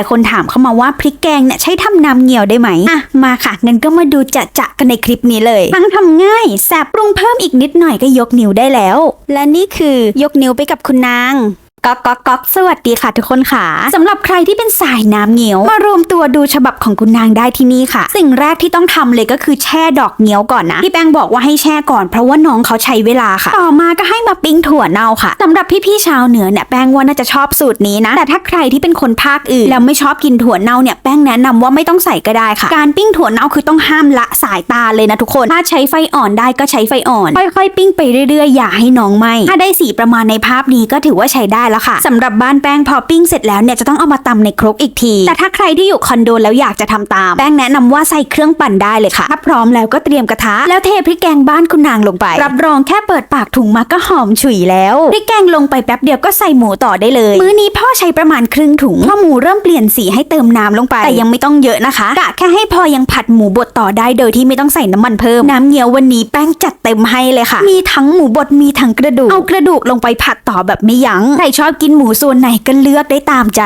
ายคนถามเข้ามาว่าพริกแกงเนี่ยใช้ทำน้ำเงี้ยวได้ไหมอะมาค่ะงั้นก็มาดูจะจะกันในคลิปนี้เลยทั้งทำง่ายแซบปรุงเพิ่มอีกนิดหน่อยก็ยกนิ้วได้แล้ว และนี่คือยกนิ้วไปกับคุณนาง ก๊อกก๊อกก๊อกสวัสดีค่ะทุกคนค่ะสำหรับใครที่เป็นสายน้ำเงี้ยว มารวมตัวดูฉบับของคุณนางได้ที่นี่ค่ะ สิ่งแรกที่ต้องทำเลยก็คือแช่ดอกเงี้ยวก่อนนะพี่แป้งบอกว่าให้แช่ก่อนเพราะว่าน้องเขาใช้เวลาค่ะ ต่อมาก็ให้มาปิ้งถั่วเน่าค่ะสำหรับพี่ๆชาวเหนือเนี่ยแป้งว่าน่าจะชอบสูตรนี้นะ แต่ถ้าใครที่เป็นคนภาคอื่นแล้วไม่ชอบกินถั่วเน่าเนี่ยแป้งแนะนำว่าไม่ต้องใส่ก็ได้ค่ะ การปิ้งถั่วเน่าคือต้องห้ามละสายตาเลยนะทุกคนถ้าใช้ไฟอ่อนได้ก็ใช้ไฟอ่อน ค่อยๆ ปิ้งไปเรื่อยๆอย่าให้น้องไหมถ้าได้สีประมาณในภาพนี้ก็ถือว่าใช้ได้แล้วค่ะสำหรับบ้านแป้งพอปิ้งเสร็จแล้วเนี่ยจะต้องเอามาตำในครกอีกที แต่ถ้าใครที่อยู่คอนโดแล้วอยากจะทำตาม แป้งแนะนำว่าใส่เครื่องปั่นได้เลยค่ะ ถ้าพร้อมแล้วก็เตรียมกระทะ แล้วเทพริกแกงบ้านคุณนางลงไป รับรองแค่เปิดปากถุงมาก็หอมฉุยแล้วพริกแกงลงไปแป๊บเดียวก็ใส่หมูต่อได้เลย มื้อนี้พ่อใช้ประมาณครึ่งถุงพราะหมูเริ่มเปลี่ยนสีให้เติมน้ำลงไป แต่ยังไม่ต้องเยอะนะคะกะแค่ให้พอยังผัดหมูบดต่อได้โดยที่ไม่ต้องใส่น้ำมันเพิ่มน้ำเงี้ยววันนี้แป้งจัดเต็มให้เลยค่ะ มีทั้งหมูบดมีทั้งกระดูกเอากระดูกลงไปผัดต่อแบบไม่ยัง้งใครชอบกินหมูส่วนไหนก็เลือกได้ตามใจ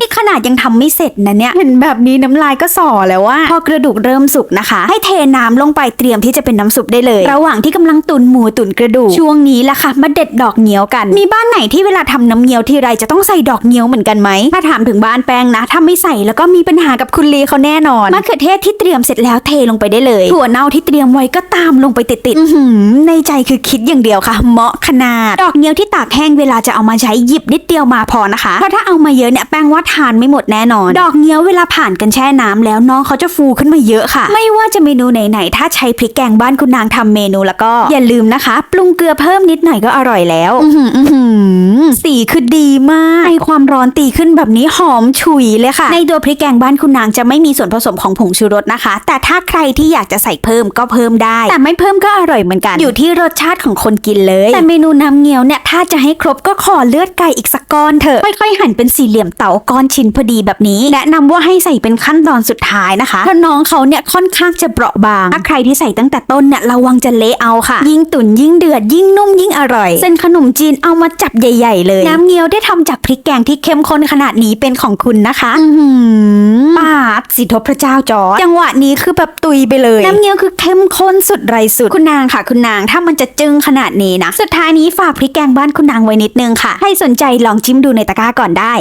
นี่ขนาดยังทำไม่เสร็จนะเนี่ย เห็นแบบนี้น้ำลายก็ส่อแล้วว่า พอกระดูกเริ่มสุกนะคะ ให้เทน้ำลงไปเตรียมที่จะเป็นน้ำซุปได้เลย ระหว่างที่กำลังตุนหมูตุนกระดูก ช่วงนี้ละค่ะ มาเด็ดดอกเงี้ยวกัน มีบ้านไหนที่เวลาทำน้ำเงี้ยวที่ไรจะต้องใส่ดอกเงี้ยวเหมือนกันไหมถ้าถามถึงบ้านแป้งนะถ้าไม่ใส่แล้วก็มีปัญหากับคุณลีเขาแน่นอนมะเขือเทศที่เตรียมเสร็จแล้วเทลงไปได้เลยถั่วเน่าที่เตรียมไว้ก็ตามลงไปติดๆอื้อหือในใจคือคิดอย่างเดียวค่ะ เหมาะขนาด ดอกเงี้ยวที่ตากแห้งเวลาจะเอามาใช้หยิบนิดเดียวมาพอนะคะ เพราะถ้าเอามาเยอะเนี่ยแป้งว่าทานไม่หมดแน่นอน ดอกเงี้ยวเวลาผ่านกันแช่น้ำแล้วน้องเขาจะฟูขึ้นมาเยอะค่ะ ไม่ว่าจะเมนูไหนๆถ้าใช้พริกแกงบ้านคุณนางทำเมนูแล้วก็อย่าลืมนะคะ ปรุงเกลือเพิ่มนิดหน่อยก็อร่อยแล้วอื้อหืออื้อหือสีคือดีมากให้ความร้อนตีขึ้นแบบนี้หอมฉุยเลยค่ะ ในตัวพริกแกงบ้านคุณนางจะไม่มีส่วนผสมของผงชูรสนะคะ แต่ถ้าใครที่อยากจะใส่เพิ่มก็เพิ่มได้ แต่ไม่เพิ่มก็อร่อยเหมือนกัน อยู่ที่รสชาติของคนกินเลย แต่เมนูน้ำเงี้ยวเนี่ยถ้าจะให้ครบก็ขอเลือดไก่อีกสักก้อนเถอะ ค่อยๆ หั่นเป็นสี่เหลี่ยมเต๋าก้อนชิ้นพอดีแบบนี้ แนะนำว่าให้ใส่เป็นขั้นตอนสุดท้ายนะคะเพราะน้องเขาเนี่ยค่อนข้างจะเปราะบาง ถ้าใครที่ใส่ตั้งแต่ต้นเนี่ยระวังจะเละเอาค่ะ ยิ่งตุ๋นยิ่งเดือดยิ่งนุ่มยิ่งอร่อย เส้นขนมจีนเอามาจับใหญ่ ๆ เลย น้ำเงี้ยวได้ทำจากพริกแกงที่เข้มข้นขนาดนี้เป็นของคุณนะคะอือหือปาดสิทบพระเจ้าจอร์จจังหวะนี้คือแบบตุยไปเลย น้ำเงี้ยวคือเข้มข้นสุดไรสุดคุณนางค่ะ คุณนางถ้ามันจะจึ้งขนาดนี้นะสุดท้ายนี้ฝากพริกแกงบ้านคุณนางไว้นิดนึงค่ะให้สนใจลองจิ้มดูในตะกร้าก่อนได้